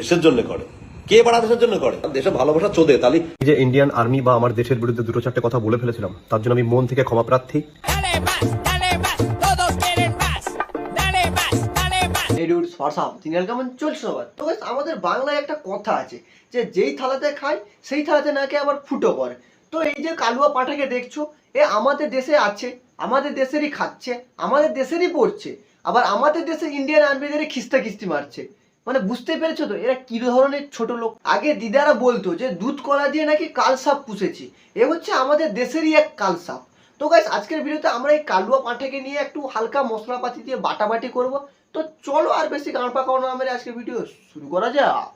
দেশের জন্য করে। কে বাড়া দেশের জন্য করে? দেশে ভালোবাসা চোদে তাহলে এই যে ইন্ডিয়ান আর্মি বা আমার দেশের বিরুদ্ধে দুটো চারটে কথা বলে ফেলেছিলাম তার জন্য আমি মন থেকে ক্ষমা প্রার্থী। আমাদের বাংলায় একটা কথা আছে যে যেই থালাতে খায় সেই থালাতে নাকি আবার ফুটো করে। তো এই যে কালুয়া পাঠাকে দেখছ এ আমাদের দেশে আছে আমাদের দেশেরই খাচ্ছে আমাদের দেশেরই পড়ছে আবার আমাদের দেশে ইন্ডিয়ান আর্মিদেরই খিস্তা খিস্তি মারছে। মানে বুঝতে পেরেছ তো? এরা কি ধরনের ছোট লোক? আগে দিদারা বলতো যে দুধ কলা দিয়ে নাকি কালসাপ পুষেছি। এ হচ্ছে আমাদের দেশেরই এক কালসাপ তো গাইস আজকের ভিডিওতে আমরা এই কালুয়া পাঠাকে নিয়ে একটু হালকা মশলাপাতি দিয়ে বাটাবাটি করব। তো চলো আর বেশি গান পাকানো আমার আজকের ভিডিও শুরু করা যাক।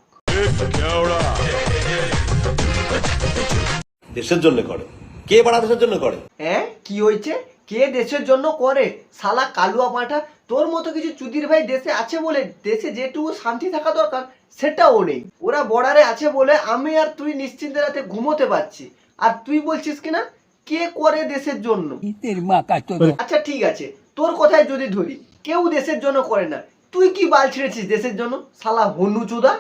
দেশের জন্য করে। কে বাড়া দেশের জন্য করে? হ্যাঁ কি হয়েছে? কে দেশের জন্য করে? শালা কালুয়া পাঠা। তোর মতো কিছু চুদির ভাই দেশে আছে বলে দেশে যেটুকু শান্তি থাকা দরকার সেটাও নেই। ওরা বর্ডারে আছে বলে আমি আর তুই নিশ্চিন্তে রাতে ঘুমোতে পারছি। আর তুই বলছিস কিনা? কে করে দেশের জন্য? আচ্ছা ঠিক আছে। তোর কথায় যদি ধরি কেউ দেশের জন্য করে না। তুই কি বাল ছেড়েছিস দেশের জন্য? শালা হনু চুদা।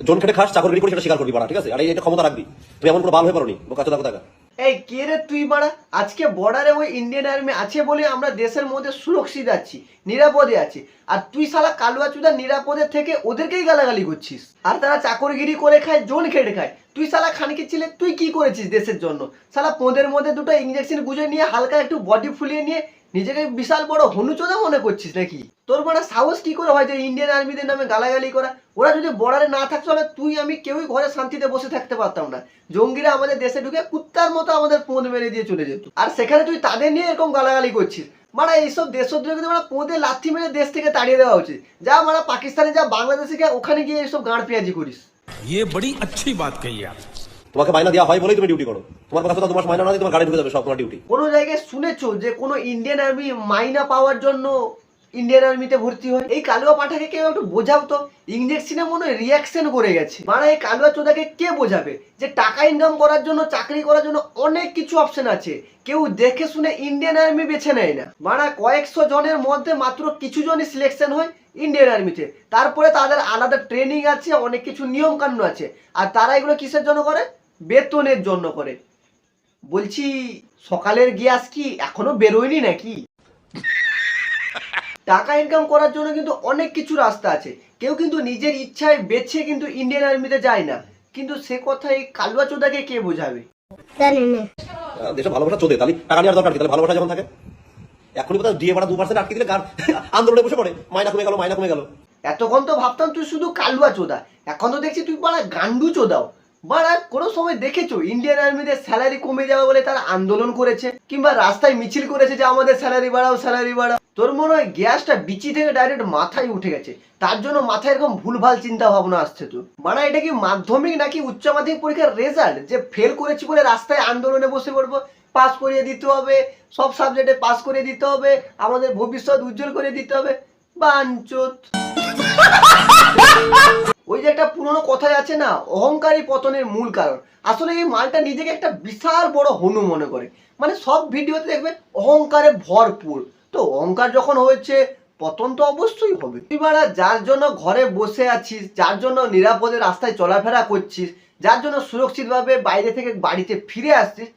জন খেটে খাস চাকরি করে সেটা স্বীকার করবি বাড়া ঠিক আছে? আর এই এটা ক্ষমতা রাখবি। তুই এমন কোনো বাল হয়ে পারোনি বোকা চোদা কোথাকা এই কে রে তুই বাড়া আজকে বর্ডারে ওই ইন্ডিয়ান আর্মি আছে বলে আমরা দেশের মধ্যে সুরক্ষিত আছি, নিরাপদে আছি। আর তুই শালা কালুয়া চুদা নিরাপদে থেকে ওদেরকেই গালাগালি করছিস। আর তারা চাকরগিরি করে খায় জোন খেটে খায়। তুই শালা খানকি ছিলে, তুই কি করেছিস দেশের জন্য? শালা পোঁদের মধ্যে দুটো ইঞ্জেকশন গুজে নিয়ে হালকা একটু বডি ফুলিয়ে নিয়ে নিজেকে বিশাল বড় হনুচোদা মনে করছিস নাকি তোর মানে সাহস কি করে হয় যে ইন্ডিয়ান আর্মিদের নামে গালাগালি করা ওরা যদি বর্ডারে না থাকতো তাহলে তুই আমি কেউই ঘরে শান্তিতে বসে থাকতে পারতাম না জঙ্গিরা আমাদের দেশে ঢুকে কুত্তার মতো আমাদের পোঁদ মেরে দিয়ে চলে যেত আর সেখানে তুই তাদের নিয়ে এরকম গালাগালি করছিস মারা এইসব দেশদ্রোহীদের মানে পোঁদে লাথি মেরে দেশ থেকে তাড়িয়ে দেওয়া উচিত যা মারা পাকিস্তানে যা বাংলাদেশে গিয়ে ওখানে গিয়ে এইসব গাঁড় পেঁয়াজি করিস ये बड़ी अच्छी बात कही आप তোমাকে মাইনা দেওয়া হয় বলেই তুমি ডিউটি করো। তোমার কাছে তো তোমার মাইনা না তোমার গাড়ি ঢুকে যাবে, সব তোমার ডিউটি কোনো জায়গায় শুনেছো যে কোনো ইন্ডিয়ান আর্মি মাইনা পাওয়ার জন্য ইন্ডিয়ান আর্মিতে ভর্তি হয়? এই কালুয়া পাঠাকে কেউ একটু বোঝাও তো। ইঞ্জেকশনে মনে হয় রিয়াকশন করে গেছে। মানে এই কালুয়া চোদাকে কে বোঝাবে? যে টাকা ইনকাম করার জন্য, চাকরি করার জন্য অনেক কিছু অপশন আছে। কেউ দেখে শুনে ইন্ডিয়ান আর্মি বেছে নেয় না। মানে কয়েকশো জনের মধ্যে মাত্র কিছু জনই সিলেকশন হয় ইন্ডিয়ান আর্মিতে তারপরে তাদের আলাদা ট্রেনিং আছে, অনেক কিছু নিয়ম কানুন আছে। আর তারা এগুলো কিসের জন্য করে? বেতনের জন্য করে। বলছি সকালের গ্যাস কি এখনও বেরোয়নি নাকি? টাকা ইনকাম করার জন্য কিন্তু অনেক কিছু রাস্তা আছে। কেউ কিন্তু নিজের ইচ্ছায় বেছে কিন্তু ইন্ডিয়ান আর্মিতে যায় না। কিন্তু সে কথা এই কালুয়া চোদাকে কে বোঝাবে? দেশে ভালোবাসা চোদে তাহলে টাকা নেওয়ার দরকার কি? তাহলে ভালোবাসা যখন থাকে। এখনই কোথাও দিয়ে বাড়া দু পার্সেন্ট আটকে দিলে গান আন্দোলনে বসে পড়ে। মাইনা কমে গেল মাইনা কমে গেল। এতক্ষণ তো ভাবতাম তুই শুধু কালুয়া চোদা। এখন তো দেখছি তুই বাড়া গান্ডু চোদাও। বাড়া কোনো সময় দেখেছ? ইন্ডিয়ান আর্মিদের স্যালারি কমে যাওয়া বলে তারা আন্দোলন করেছে? কিংবা রাস্তায় মিছিল করেছে যে আমাদের স্যালারি বাড়াও স্যালারি বাড়াও। তোর মনে হয় গ্যাসটা বিচি থেকে ডাইরেক্ট মাথায় উঠে গেছে। তার জন্য মাথায় এরকম ভুলভাল চিন্তা ভাবনা আসছে তো মানে এটা কি মাধ্যমিক নাকি উচ্চ মাধ্যমিক পরীক্ষার রেজাল্ট যে ফেল করেছি বলে রাস্তায় আন্দোলনে বসে পড়ব। পাস করিয়ে দিতে হবে, সব সাবজেক্টে পাস করিয়ে দিতে হবে, আমাদের ভবিষ্যৎ উজ্জ্বল করে দিতে হবে। বাঞ্চত। ওই যে একটা পুরনো কথাই আছে না অহংকারী পতনের মূল কারণ। আসলে এই মালটা নিজেকে একটা বিশাল বড় হনু মনে করে। মানে সব ভিডিওতে দেখবে অহংকারে ভরপুর। তো অহংকার যখন হয়েছে, পতন তো অবশ্যই হবে। তুই বাড়া যার জন্য ঘরে বসে আছিস, যার জন্য নিরাপদে রাস্তায় চলাফেরা করছিস, যার জন্য সুরক্ষিতভাবে বাইরে থেকে বাড়িতে ফিরে আসছিস,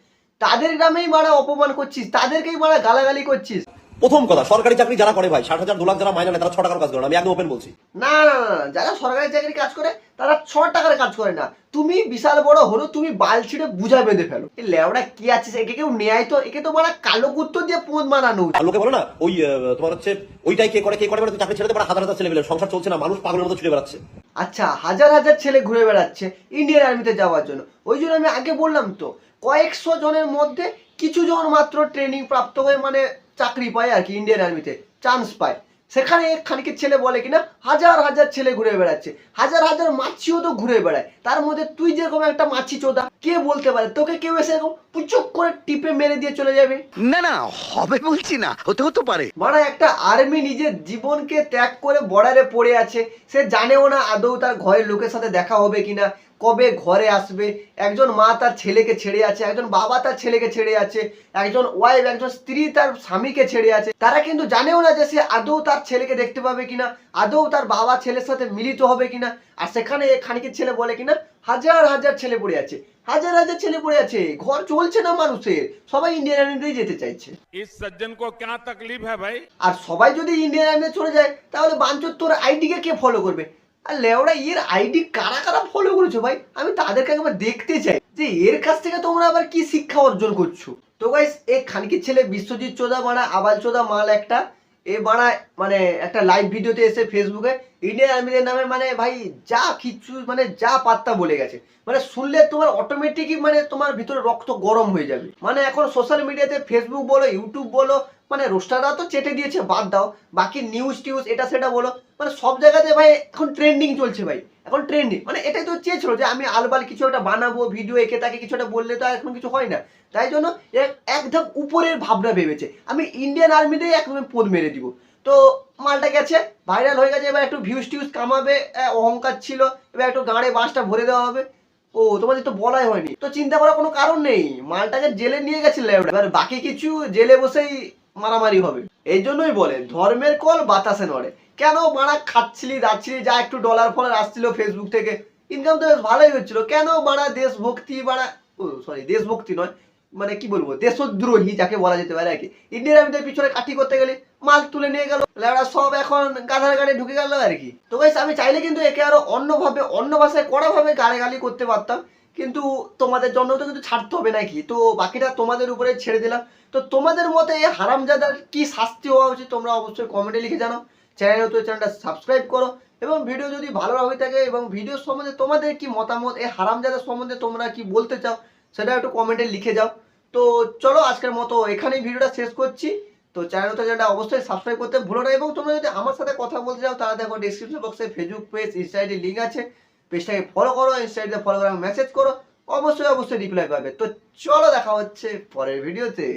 তাদের গ্রামেই মারা অপমান করছিস, তাদেরকেই মারা গালাগালি করছিস। প্রথম কথা সরকারি চাকরি যারা করে ভাই ষাট হাজার দু লাখ যারা মাইনা নেয় তারা ছ টাকার কাজ করে না আমি একদম ওপেন বলছি। না না না যারা সরকারি চাকরি কাজ করে তারা ছ টাকার কাজ করে না। তুমি বিশাল বড় হলো তুমি বাল ছিঁড়ে বুঝা বেঁধে ফেলো। এই লেওড়া কি আছে একে কেউ নেয় তো একে তো মানে কালো কুত্তর দিয়ে পোঁত মানানো লোকে বলে না ওই তোমার হচ্ছে ওইটাই কে করে কে করে মানে চাকরি ছেড়ে দেবে হাজার হাজার ছেলে পেলে সংসার চলছে না মানুষ পাগলের মতো ছুটে বেড়াচ্ছে। আচ্ছা হাজার হাজার ছেলে ঘুরে বেড়াচ্ছে ইন্ডিয়ান আর্মিতে যাওয়ার জন্য। ওই জন্য আমি আগে বললাম তো কয়েকশো জনের মধ্যে কিছু জন মাত্র ট্রেনিং প্রাপ্ত হয়ে মানে চাকরি পায় আর কি ইন্ডিয়ান আর্মিতে চান্স পায়। সেখানে খানিকের ছেলে বলে কিনা হাজার হাজার ছেলে ঘুরে বেড়াচ্ছে। হাজার হাজার মাছিও তো ঘুরে বেড়ায়। তার মধ্যে তুই যেরকম একটা মাছি চোদা কে বলতে পারে? তোকে কেউ এসে এরকম পুচুক করে টিপে মেরে দিয়ে চলে যাবে? না না হবে বলছি না হতে হতে পারে। মানে একটা আর্মি নিজের জীবনকে ত্যাগ করে বর্ডারে পড়ে আছে। সে জানেও না আদৌ তার ঘরের লোকের সাথে দেখা হবে কিনা। কবে ঘরে আসবে? একজন মা তার ছেলেকে ছেড়ে আছে একজন বাবা তার ছেলেকে ছেড়ে আছে একজন ওয়াইফ একজন স্ত্রী তার স্বামীকে ছেড়ে আছে। তারা কিন্তু জানেও না যে সে আদৌ তার ছেলেকে দেখতে পাবে কিনা আদৌ তার বাবা ছেলের সাথে মিলিত হবে কিনা। আর সেখানে খানিকের ছেলে বলে কিনা হাজার হাজার ছেলে পড়ে আছে হাজার হাজার ছেলে পড়ে আছে। ঘর চলছে না মানুষের সবাই ইন্ডিয়ান আর্মিতেই যেতে চাইছে। সজ্জন কো তকলিফ হ্যাঁ ভাই আর সবাই যদি ইন্ডিয়ান আর্মিতে চলে যায় তাহলে বাঞ্চোর তোর আইডিকে কে ফলো করবে? আর লেওড়া এর আইডি কারা কারা ফলো করেছ ভাই? আমি তাদেরকে একবার দেখতে চাই যে এর কাছ থেকে তোমরা আবার কি শিক্ষা অর্জন করছ। তো গাইস এই খানকির ছেলে বিশ্বজিৎ চোদা বাড়া, আবাল চোদা মাল একটা। এ বাড়া মানে একটা লাইভ ভিডিওতে এসে ফেসবুকে ইন্ডিয়ান আর্মিদের নামে মানে ভাই যা কিছু মানে যা পাত্তা বলে গেছে। মানে শুনলে তোমার অটোমেটিকই মানে তোমার ভিতরে রক্ত গরম হয়ে যাবে। মানে এখন সোশ্যাল মিডিয়াতে ফেসবুক বলো ইউটিউব বলো মানে রোস্টাররা তো চেটে দিয়েছে, বাদ দাও। বাকি নিউজ টিউজ, এটা সেটা বলো। মানে সব জায়গাতে ভাই এখন ট্রেন্ডিং চলছে ভাই। এখন ট্রেন্ডিং মানে এটাই তো চেয়েছিল যে আমি আলবাল কিছু একটা বানাবো ভিডিও এঁকে তাকে কিছু একটা বললে তো এখন কিছু হয় না। তাই জন্য এক- এক ধাপ উপরের ভাবনা ভেবেছে। আমি ইন্ডিয়ান আর্মিতেই একদম পদ মেরে দিব। তো মালটা গেছে ভাইরাল হয়ে গেছে, এবার একটু ভিউজ টিউজ কামাবে অহংকার ছিল, এবার একটু গাঁড়ে বাঁশটা ভরে দেওয়া হবে। ও, তোমাদের তো বলাই হয়নি। তো চিন্তা করার কোনো কারণ নেই। মালটাকে জেলে নিয়ে গেছিলে এবার বাকি কিছু জেলে বসেই মারামারি হবে। এই জন্যই বলে, ধর্মের কল বাতাসে নড়ে। কেন মারা খাচ্ছিলি যাচ্ছিলি যা একটু ডলার ফলার আসছিল ফেসবুক থেকে। ইনকাম তো বেশ ভালোই হচ্ছিল। কেন মারা দেশভক্তি মারা সরি দেশভক্তি নয় মানে কি বলব, দেশদ্রোহী যাকে বলা যেতে পারে আর কি। ইন্ডিয়ান আর্মিদের পিছনে কাঠি করতে গেলে মাল তুলে নিয়ে গেল। ওরা সব এখন গাধার গাড়ি ঢুকে গেল আর কি। তো গাইস আমি চাইলে কিন্তু একে আরও অন্যভাবে, অন্য ভাষায় কড়াভাবে গাড়ি গালি করতে পারতাম। কিন্তু তোমাদের জন্য তো কিন্তু ছাড়তে হবে নাকি? তো বাকিটা তোমাদের উপরে ছেড়ে দিলাম। তো তোমাদের মতে এই হারামজাদার কি শাস্তি হওয়া উচিত? তোমরা অবশ্যই কমেন্টে লিখে জানো চ্যানেল তো চ্যানেলটা সাবস্ক্রাইব করো এবং ভিডিও যদি ভালো হয়ে থাকে এবং ভিডিও সম্বন্ধে তোমাদের কি মতামত, এই হারামজাদার সম্বন্ধে তোমরা কি বলতে চাও, সেটা একটু কমেন্টে লিখে যাও। তো চলো আজকের মতো এখানেই ভিডিওটা শেষ করছি। তো চ্যানেল তো চ্যানেলটা অবশ্যই সাবস্ক্রাইব করতে ভুলো না এবং তোমরা যদি আমার সাথে কথা বলতে চাও, তাহলে দেখো ডিসক্রিপশন বক্সে ফেসবুক পেজ ইনস্টাইডি লিঙ্ক আছে। পেজটাকে ফলো করো ইনস্টাগ্রামে ফলো করো মেসেজ করো, অবশ্যই অবশ্যই রিপ্লাই পাবে। তো চলো, দেখা হচ্ছে পরের ভিডিওতে